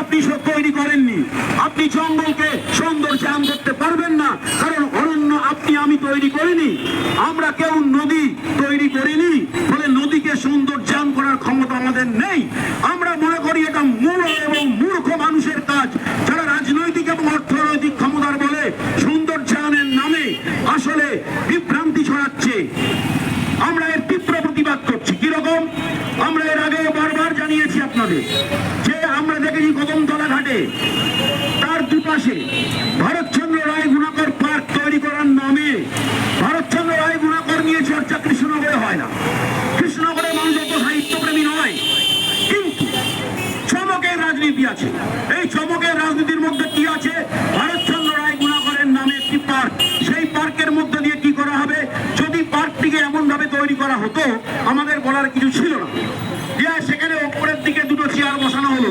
আপনি সব তৈরি করেননি। আপনি জঙ্গলকে সৌন্দর্যায়ন করতে পারবেন না, কারণ অরণ্য আপনি, আমি তৈরি করিনি। আমরা কেউ নদী তৈরি করিনি, ফলে নদীকে সৌন্দর্যায়ন করার ক্ষমতা আমাদের নেই। আমরা মনে করি এটা মূল এবং মূর্খ মানুষের কাজ, যারা রাজনৈতিক এবং অর্থনৈতিক ক্ষমতার বলে সৌন্দর্যায়নের নামে আসলে বিভ্রান্তি ছড়াচ্ছে। আমরা এর তীব্র প্রতিবাদ করছি। কীরকম? আমরা এর আগেও বারবার জানিয়েছি আপনাদের যে তার দুপাশে ভারতচন্দ্র রায় গুণাকর পার্ক তৈরি করার নামে ভারতচন্দ্র রায় গুণাকর নিয়ে চর্চা কৃষ্ণনগরে হয় না। কৃষ্ণনগরের মানুষ অত সাহিত্যপ্রেমী নয়, কিন্তু চমকের রাজনীতি আছে। এই চমকের রাজনীতির মধ্যে কি আছে? ভারতচন্দ্র রায় গুণাকরের নামে একটি পার্ক। সেই পার্কের মধ্যে দিয়ে কি করা হবে? যদি পার্কটিকে এমন ভাবে তৈরি করা হতো, আমাদের বলার কিছু ছিল না দিয়া সেখানে ওপরের দিকে দুটো চেয়ার বসানো হলো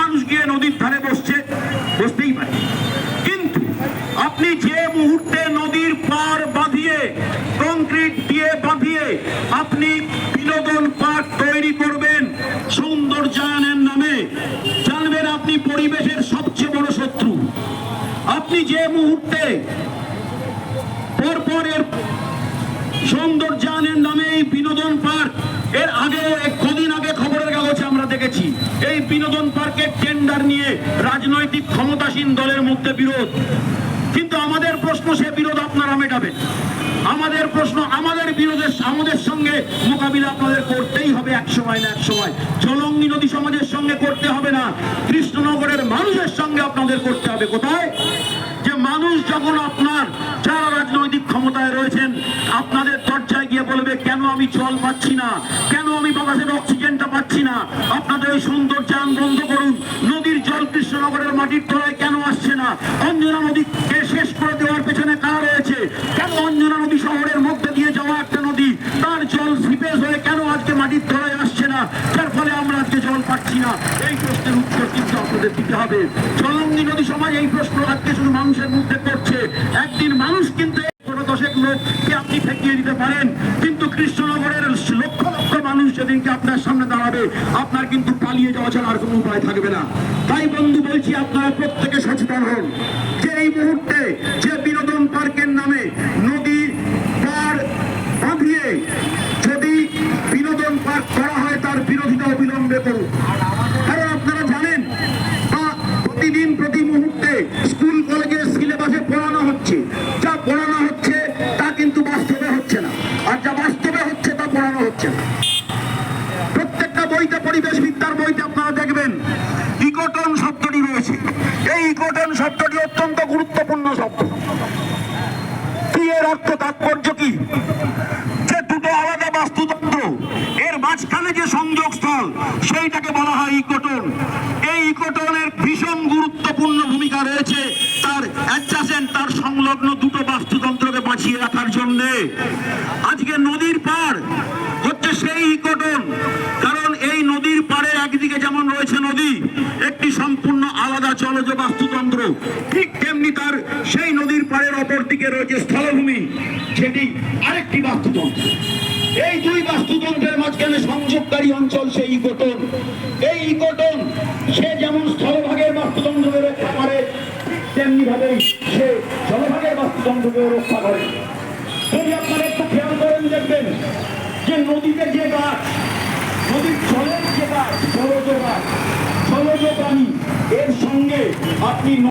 মানুষ গিয়ে নদীর ধারে বসছে, বসতেই পারে। কিন্তু আপনি যে মুহূর্তে নদীর পার বাঁধিয়ে কংক্রিট দিয়ে বাঁধিয়ে আপনি বিনোদন পার্ক তৈরি করবেন সৌন্দর্যায়নের নামে, জানবেন আপনি পরিবেশের সবচেয়ে বড় শত্রু। আপনি যে মুহূর্তে পরপর এর সৌন্দর্যায়নের নামে এই বিনোদন পার্ক, এর আগেও এক কদিন আগে খবরের কাগজে আমরা দেখেছি এই বিনোদন পার্কের টেন্ডার নিয়ে রাজনৈতিক ক্ষমতাসীন দলের মধ্যে বিরোধ। কিন্তু আমাদের প্রশ্ন সে বিরোধ আপনারা মেটাবেন। আমাদের প্রশ্ন আমাদের বিরোধের আমাদের সঙ্গে মোকাবিলা আপনাদের করতেই হবে এক সময় না এক সময় জলঙ্গি নদী সমাজের সঙ্গে করতে হবে না। কৃষ্ণনগরের মানুষের সঙ্গে আপনাদের করতে হবে। কোথায়? যে মানুষ যখন আপনার যারা রাজনৈতিক ক্ষমতায় রয়েছেন, আপনাদের দরজায় গিয়ে আমি জল পাচ্ছি না। কেন আমি বাতাসের অক্সিজেনটা পাচ্ছি না? আপনাদের ওই সৌন্দর্যায়ন বন্ধ করুন। নদীর জল কৃষ্ণনগরের মাটির তলায় কেন আসছে না? অঞ্জনা নদীকে শেষ করে দেওয়ার পেছনে কারা রয়েছে? কেন অঞ্জনা নদী শহরের মধ্যে দিয়ে যাওয়া একটা নদী? তার জল সিপেজ হয়ে কেন আজকে মাটির তলায় আসছে না? যার ফলে আমরা আজকে জল পাচ্ছি না। এই প্রশ্নের উত্তর কিন্তু আপনাদের দিতে হবে। জলঙ্গি নদী সমাজ এই প্রশ্ন আজকে শুধু মানুষের মধ্যে করছে। একদিন মানুষ কিন্তু এই কোনো দশেক লোককে আপনি ঠেকিয়ে দিতে পারেন? কিন্তু কৃষ্ণনগরের লক্ষ লক্ষ মানুষ যেদিনকে আপনার সামনে দাঁড়াবে, আপনার কিন্তু পালিয়ে যাওয়া ছাড়া আর কোনো উপায় থাকবে না। তাই বন্ধু, বলছি আপনারা প্রত্যেকে সচেতন হন। যে এই মুহূর্তে যে বিনোদন পার্কের নামে নদী পার বাঁধিয়ে যদি বিনোদন পার্ক করা হয়, তার বিরোধিতা অবিলম্বে করুন। কারণ আপনারা জানেন প্রতিদিন প্রতি মুহূর্তে স্কুল, কলেজের সিলেবাসে পড়ানো হচ্ছে। যা পড়ানো আর যা বাস্তবে হচ্ছে তা পড়ানো হচ্ছে প্রত্যেকটা বইতে পরিবেশ বিদ্যার বইতে আপনারা দেখবেন ইকোটন শব্দটি রয়েছে। এই ইকোটন শব্দটি অত্যন্ত গুরুত্বপূর্ণ শব্দ। এর বাস্তুতন্ত্র মাঝখানে যে সংযোগ স্থল সেইটাকে বলা হয় ইকোটন। এই ইকোটনের ভীষণ গুরুত্বপূর্ণ ভূমিকা রয়েছে, তার তার সংলগ্ন দুটো বাস্তুতন্ত্রকে বাঁচিয়ে রাখার জন্য আজকে নদীর পার হচ্ছে সেই ইকোটন। কারণ এই নদীর পাড়ে একদিকে যেমন রয়েছে নদী, একটি সম্পূর্ণ আলাদা জলজ বাস্তুতন্ত্র ঠিক তেমনি তার সেই নদীর পাড়ের অপর দিকে রয়েছে স্থলভূমি, যেটি আরেকটি বাস্তুতন্ত্র। এই দুই বাস্তুতন্ত্রের মাঝখানে সংযোগকারী অঞ্চল সেই ইকোটন এই ইকোটন সে যেমন স্থলভাগের বাস্তুতন্ত্রকে রক্ষা করে তেমনি ভাবেই সে জনভাগের বাস্তুতন্ত্রকে রক্ষা করে। যদি আপনারা একটু খেয়াল করেন, দেখবেন যে নদীতে যে গাছ, নদীর জলের যে গাছ, জলজ গাছ, জলজ প্রাণী, এর সঙ্গে আপনি